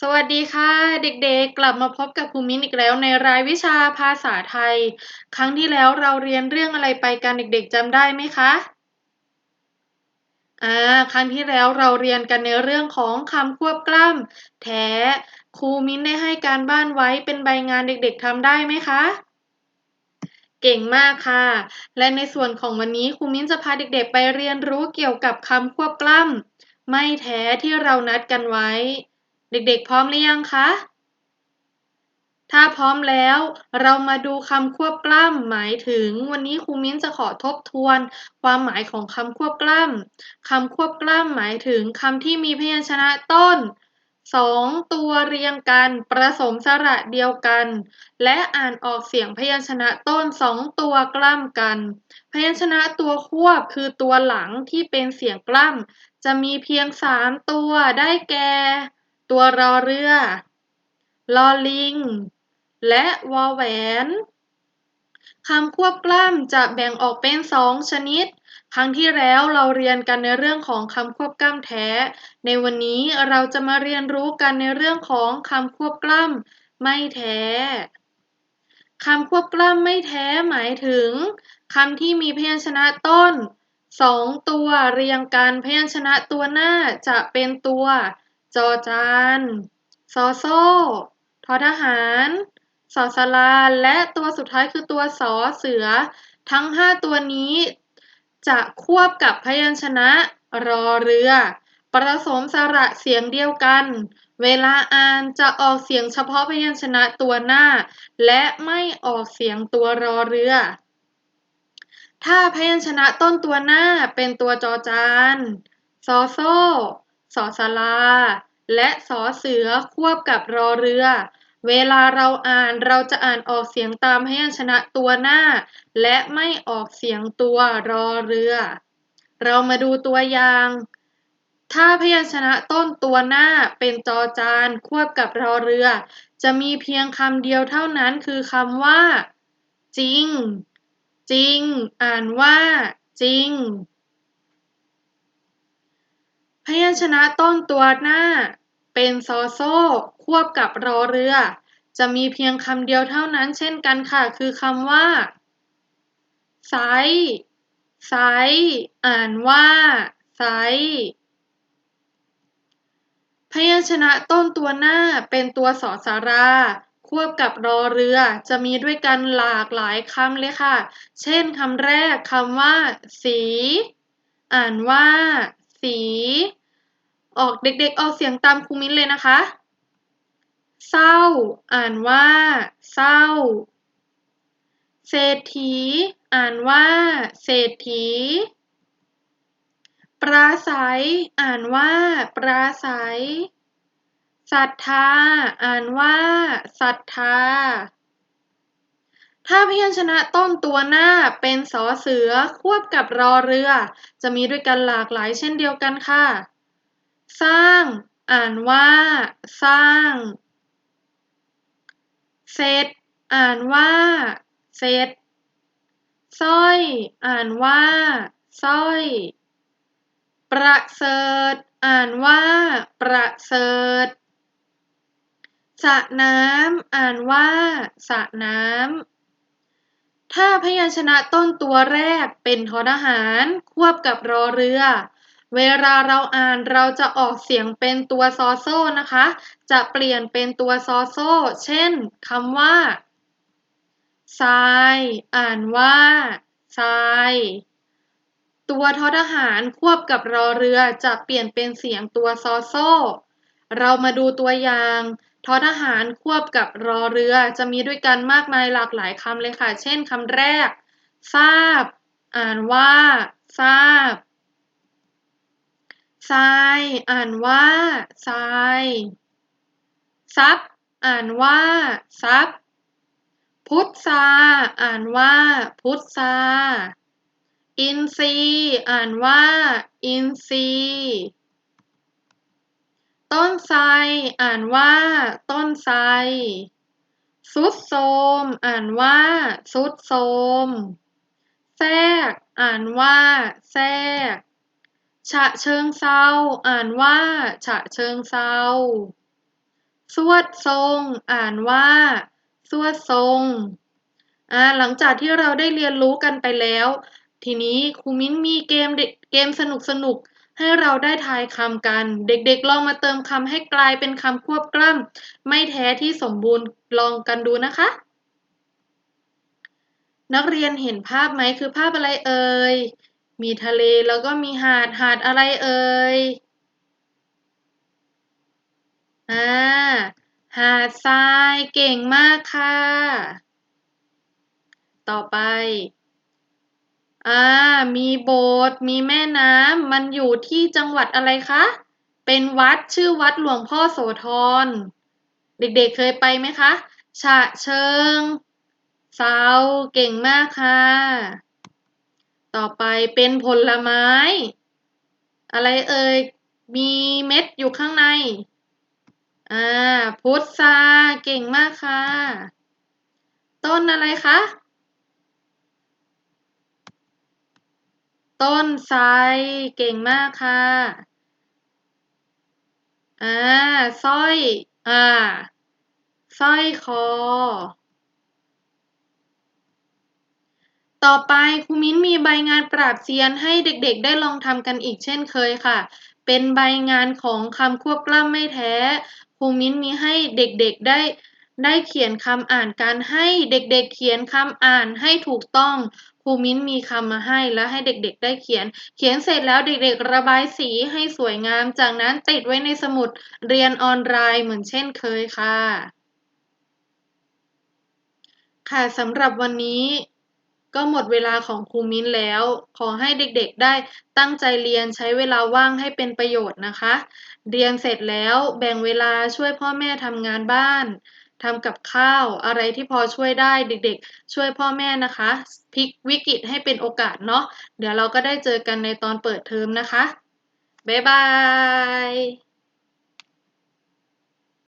สวัสดีค่ะ เด็กๆ กลับมาพบกับครูมิ้นอีกแล้วในรายวิชาภาษาไทย ครั้งที่แล้วเราเรียนเรื่องอะไรไปกันเด็กๆจำได้ไหมคะอ่าครั้งที่แล้วเราเรียนกันในเรื่องของคำควบกล้ำแท้ครูมิ้นได้ให้การบ้านไว้เป็นใบงานเด็กๆทำได้ไหมคะ เก่งมากค่ะ และในส่วนของวันนี้ครูมิ้นจะพาเด็กๆ ไปเรียนรู้เกี่ยวกับคำควบกล้ำไม่แท้ที่เรานัดกันไว้ เด็กๆ พร้อมหรือยังคะ ถ้าพร้อมแล้ว เรามาดูคำควบกล้ำหมายถึง วันนี้ครูมิ้นจะขอทบทวน ความหมายของคำควบกล้ำคำควบกล้ำหมายถึงคำที่มีพยัญชนะต้นสองตัวเรียงกันประสมสระเดียวกัน และอ่านออกเสียงพยัญชนะต้นสองตัวกล้ำกัน พยัญชนะตัวควบคือตัวหลังที่เป็นเสียงกล้ำจะมีเพียงสามตัวได้แก่ ตัวรอเรือ ลอลิง และวอแหวน คำควบกล้ำจะแบ่งออกเป็นสองชนิด ครั้งที่แล้วเราเรียนกันในเรื่องของคำควบกล้ำแท้ ในวันนี้เราจะมาเรียนรู้กันในเรื่องของคำควบกล้ำไม่แท้คำควบกล้ำไม่แท้หมายถึงคำที่มีพยัญชนะต้นสองตัวเรียงกันพยัญชนะตัวหน้าจะเป็นตัว จอจาน ซอโซ่ ทอทหาร สอสลา และตัวสุดท้ายคือตัวสอเสือ ทั้งห้าตัวนี้ จะควบกับพยัญชนะรอเรือ ประสมสระเสียงเดียวกัน เวลาอ่านจะออกเสียงเฉพาะพยัญชนะตัวหน้า และไม่ออกเสียงตัวรอเรือ ถ้าพยัญชนะต้นตัวหน้าเป็นตัวจอจาน ซอโซ่ สอสลา และสอเสือควบกับรอเรือ เวลาเราอ่านเราจะอ่านออกเสียงตามพยัญชนะตัวหน้า และไม่ออกเสียงตัวรอเรือ เรามาดูตัวอย่าง ถ้าพยัญชนะต้นตัวหน้าเป็นจอจานควบกับรอเรือ จะมีเพียงคำเดียวเท่านั้นคือคำว่า จริง จริง อ่านว่า จริง พยัญชนะต้นตัวหน้าเป็นซอโซ่ ควบกับรอเรือ จะมีเพียงคำเดียวเท่านั้นเช่นกันค่ะ คือคำว่าไซไซอ่านว่าไซพยัญชนะต้นตัวหน้าเป็นตัวสอสารา ควบกับรอเรือ จะมีด้วยกันหลากหลายคำเลยค่ะ เช่นคำแรกคำว่า สี อ่านว่า สี ออกเด็กๆ ออกเสียงตามครูมิ้นเลยนะคะ เศร้า อ่านว่า เศร้า เศรษฐี อ่านว่า เศรษฐี ปราศัย อ่านว่า ปราศัยศรัทธา อ่านว่าศรัทธา ถ้าพยัญชนะต้นตัวหน้าเป็นสอเสือควบกับรอเรือ จะมีด้วยกันหลากหลายเช่นเดียวกันค่ะ สร้าง อ่านว่า สร้างเสร็จอ่านว่าเสร็จสร้อย อ่านว่า สร้อย ประเสริฐ อ่านว่า ประเสริฐสระน้ำ อ่านว่า สระน้ำ ถ้าพยัญชนะต้นตัวแรกเป็นทอทหาร ควบกับรอเรือ เวลาเราอ่านเราจะออกเสียงเป็นตัวซอโซ่นะคะ จะเปลี่ยนเป็นตัวซอโซ่ เช่นคำว่าทราย อ่านว่าทรายตัวทอทหารควบกับรอเรือจะเปลี่ยนเป็นเสียงตัวซอโซ่ เรามาดูตัวอย่างทอทหารควบกับรอเรือจะมีด้วยกันมากมายหลากหลายคำเลยค่ะ เช่นคำแรก ทราบ อ่านว่า ทราบ ทรายอ่านว่าทรายซับอ่านว่าซับพุทธาอ่านว่าพุทธาอินทรีอ่านว่าอินทรีต้นไทรอ่านว่า ต้นไทรสุดโทมอ่านว่าสุดโทมแทรก อ่านว่าแทรก ฉะเชิงเซา อ่านว่า ฉะเชิงเซา สวดทรง อ่านว่า สวดทรงอ่าหลังจากที่เราได้เรียนรู้กันไปแล้ว ทีนี้ครูมิ้นมีเกมเกมสนุกสนุกให้เราได้ทายคำกัน เด็กๆ ลองมาเติมคำให้กลายเป็นคำควบกล้ำไม่แท้ที่สมบูรณ์ลองกันดูนะคะ นักเรียนเห็นภาพไหมคือภาพอะไรเอ่ย มีทะเลแล้วก็มีหาดหาดอะไรเอ่ย อ่า หาดทรายเก่งมากค่ะ ต่อไป อ่า มีโบสถ์มีแม่น้ำมันอยู่ที่จังหวัดอะไรคะ เป็นวัดชื่อวัดหลวงพ่อโสธร เด็กๆเเคยไปไหมคะ ฉะเชิงเซาเก่งมากค่ะ ต่อไปเป็นผลไม้ อะไรเอ่ย มีเม็ดอยู่ข้างใน อ่า พุทราเก่งมากค่ะ ต้นอะไรคะ ต้นไทรเก่งมากค่ะ อ่าสร้อย อ่าสร้อยคอ ต่อไปครูมิ้นมีใบงานปราบเซียนให้เด็กๆ ได้ลองทำกันอีกเช่นเคยค่ะ เป็นใบงานของคำควบกล้ำไม่แท้ครูมิ้นมีให้เด็กๆได้ได้เขียนคำอ่านการให้เด็กๆ เขียนคำอ่านให้ถูกต้องครูมิ้นมีคำมาให้แล้วให้เด็กๆ ได้เขียน เขียนเสร็จแล้วเด็กๆ ระบายสีให้สวยงาม จากนั้นติดไว้ในสมุดเรียนออนไลน์เหมือนเช่นเคยค่ะ ค่ะสำหรับวันนี้ ก็หมดเวลาของครูมิ้นแล้ว ขอให้เด็กๆได้ตั้งใจเรียนใช้เวลาว่างให้เป็นประโยชน์นะคะ เรียนเสร็จแล้วแบ่งเวลาช่วยพ่อแม่ทำงานบ้านทำกับข้าวอะไรที่พอช่วยได้เด็กๆ ช่วยพ่อแม่นะคะพลิกวิกฤตให้เป็นโอกาสเนาะเดี๋ยวเราก็ได้เจอกันในตอนเปิดเทอมนะคะ บ๊ายบาย